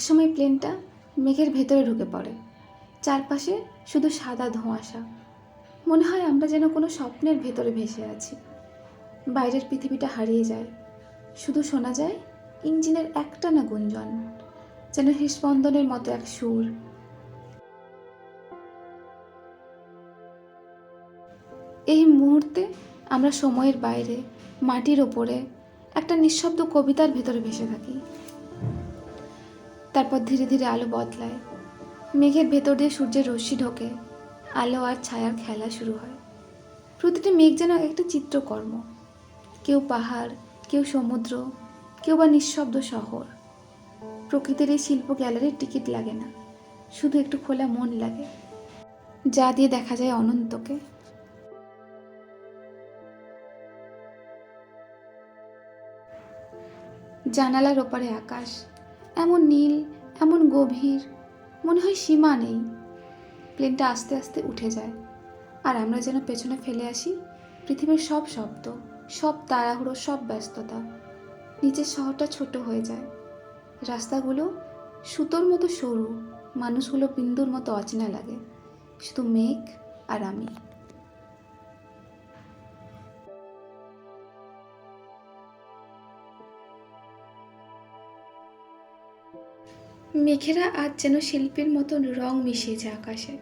একসময় প্লেনটা মেঘের ভেতরে ঢুকে পড়ে। চারপাশে শুধু সাদা ধোঁয়াশা। মনে হয় আমরা যেন কোনো স্বপ্নের ভেতরে ভেসে আছি। বাইরের পৃথিবীটা হারিয়ে যায়। শুধু শোনা যায় ইঞ্জিনের একটানা গুঞ্জন, যেন হৃস্পন্দনের মতো এক সুর। এই মুহূর্তে আমরা সময়ের বাইরে, মাটির ওপরে, একটা নিঃশব্দ কবিতার ভেতরে ভেসে থাকি। তারপর ধীরে ধীরে আলো বদলায়। মেঘের ভেতর দিয়ে সূর্যের রশ্মি ঢোকে। আলো আর ছায়ার খেলা শুরু হয়। প্রতিটি মেঘ যেন একটা চিত্রকর্ম। কেউ পাহাড়, কেউ সমুদ্র, কেউ বা নিঃশব্দ শহর। প্রকৃতির এই শিল্প গ্যালারির টিকিট লাগে না। শুধু একটু খোলা মন লাগে। যা দিয়ে দেখা যায় অনন্তকে। জানালার ওপারে আকাশ। এমন নীল, এমন গভীর, মনে হয় সীমা নেই। প্লেনটা আস্তে আস্তে উঠে যায়। আর আমরা যেন পেছনে ফেলে আসি, পৃথিবীর সব শব্দ, সব তাড়াহুড়ো, সব ব্যস্ততা। নিচের শহরটা ছোট হয়ে যায়। রাস্তাগুলো সুতোর মতো সরু, মানুষগুলো বিন্দুর মতো অচেনা লাগে। শুধু মেঘ আর আমি। মেঘেরা আজ যেন শিল্পীর মতন রং মিশিয়েছে আকাশে।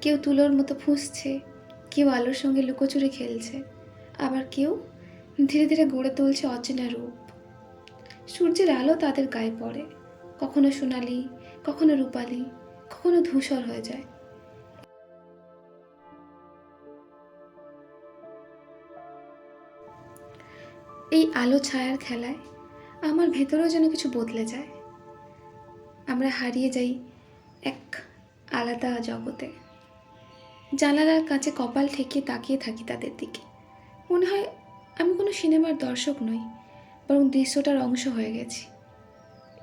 কেউ তুলোর মতো ফুঁসছে, কেউ আলোর সঙ্গে লুকোচুরি খেলছে, আবার কেউ ধীরে ধীরে গড়ে তুলছে অচেনা রূপ। সূর্যের আলো তাদের গায়ে পড়ে। কখনো সোনালি, কখনো রূপালি, কখনো ধূসর হয়ে যায়। এই আলো ছায়ার খেলায় আমার ভেতরেও যেন কিছু বদলে যায়। আমরা হারিয়ে যাই এক আলাদা জগতে। জানালার কাছে কপাল ঠেকিয়ে তাকিয়ে থাকি তাদের দিকে। মনে হয় আমি কোনো সিনেমার দর্শক নই, বরং দৃশ্যটার অংশ হয়ে গেছি।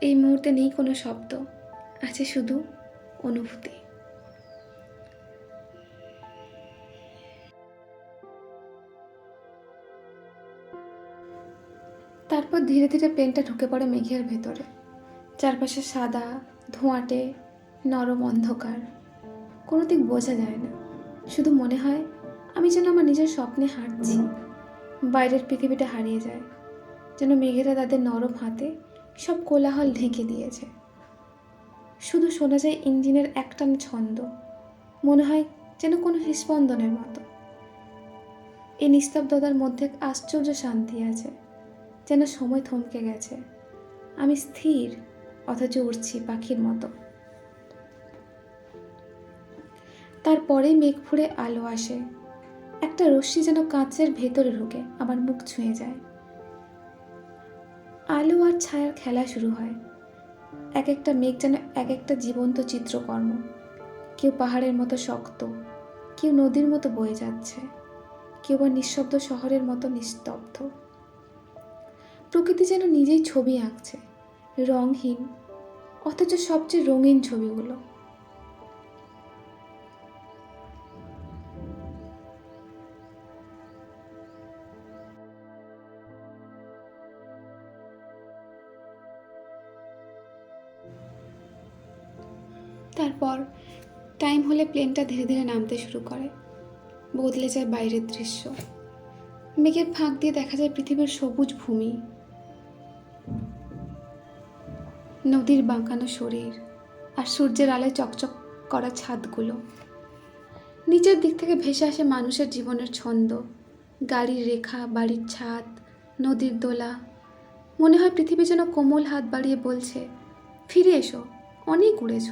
এই মুহূর্তে নেই কোনো শব্দ, আছে শুধু অনুভূতি। তারপর ধীরে ধীরে প্লেনটা ঢুকে পড়ে মেঘের ভেতরে। চারপাশে সাদা, ধোঁয়াটে, নরম অন্ধকার। কোনো দিক বোঝা যায় না। শুধু মনে হয় আমি যেন আমার নিজের স্বপ্নে হাঁটছি। বাইরের পৃথিবীটা হারিয়ে যায়। যেন মেঘেরা তাদের নরম হাতে সব কোলাহল ঢেকে দিয়েছে। শুধু শোনা যায় ইঞ্জিনের একটান ছন্দ। মনে হয় যেন কোনো হৃস্পন্দনের মতো। এই নিস্তব্ধতার মধ্যে এক আশ্চর্য শান্তি আছে। যেন সময় থমকে গেছে। আমি স্থির। অথচ উড়ছি পাখির মতো। তারপরে মেঘ ফুড়ে আলো আসে। একটা রশ্মি যেন কাঁচের ভেতরে ঢুকে, আমার মুখ ছুঁয়ে যায়। আলো আর ছায়ার খেলা শুরু হয়। এক একটা মেঘ যেন এক একটা জীবন্ত চিত্রকর্ম। কেউ পাহাড়ের মতো শক্ত, কেউ নদীর মতো বয়ে যাচ্ছে, কেউ বা নিঃশব্দ শহরের মতো নিস্তব্ধ। প্রকৃতি যেন নিজেই ছবি আঁকছে রংহীন অথচ সবচেয়ে রঙিন ছবিগুলো। তারপর টাইম হলে প্লেনটা ধীরে ধীরে নামতে শুরু করে। বদলে যায় বাইরের দৃশ্য। মেঘের ফাঁক দিয়ে দেখা যায় পৃথিবীর সবুজ ভূমি। নদীর বাঁকানো শরীর আর সূর্যের আলোয় চকচক করা ছাদগুলো। নিচের দিক থেকে ভেসে আসে মানুষের জীবনের ছন্দ। গাড়ির রেখা, বাড়ির ছাদ, নদীর দোলা। মনে হয় পৃথিবী যেন কোমল হাত বাড়িয়ে বলছে, ফিরে এসো, অনেক উড়েছ।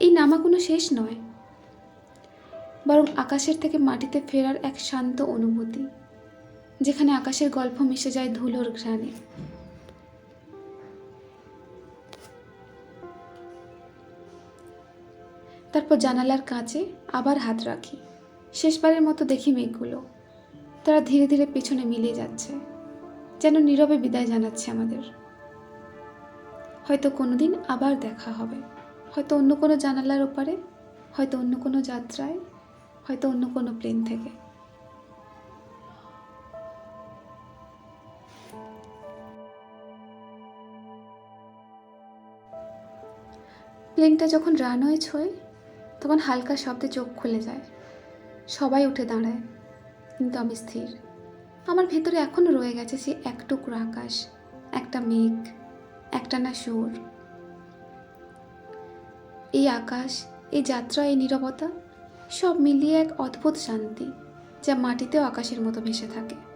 এই নামা কোনো শেষ নয়, বরং আকাশের থেকে মাটিতে ফেরার এক শান্ত অনুভূতি, যেখানে আকাশের গল্প মিশে যায় ধুলোর ঘ্রাণে। তারপর জানালার কাছে আবার হাত রাখি। শেষবারের মতো দেখি মেঘগুলো। তারা ধীরে ধীরে পেছনে মিলিয়ে যাচ্ছে। যেন নীরবে বিদায় জানাচ্ছে আমাদের। হয়তো কোনোদিন আবার দেখা হবে। হয়তো অন্য কোনো জানালার ওপারে, হয়তো অন্য কোনো যাত্রায়, হয়তো অন্য কোনো প্লেন থেকে। প্লেনটা যখন রানওয়ে ছোঁয় তখন হালকা শব্দে চোখ খুলে যায়। সবাই উঠে দাঁড়ায়। কিন্তু আমি স্থির। আমার ভেতরে এখনও রয়ে গেছে সে এক টুকরো আকাশ, একটা মেঘ, একটা না সুর। এই আকাশ, এই যাত্রা, এই নীরবতা সব মিলিয়ে এক অদ্ভুত শান্তি, যা মাটিতেও আকাশের মতো ভেসে থাকে।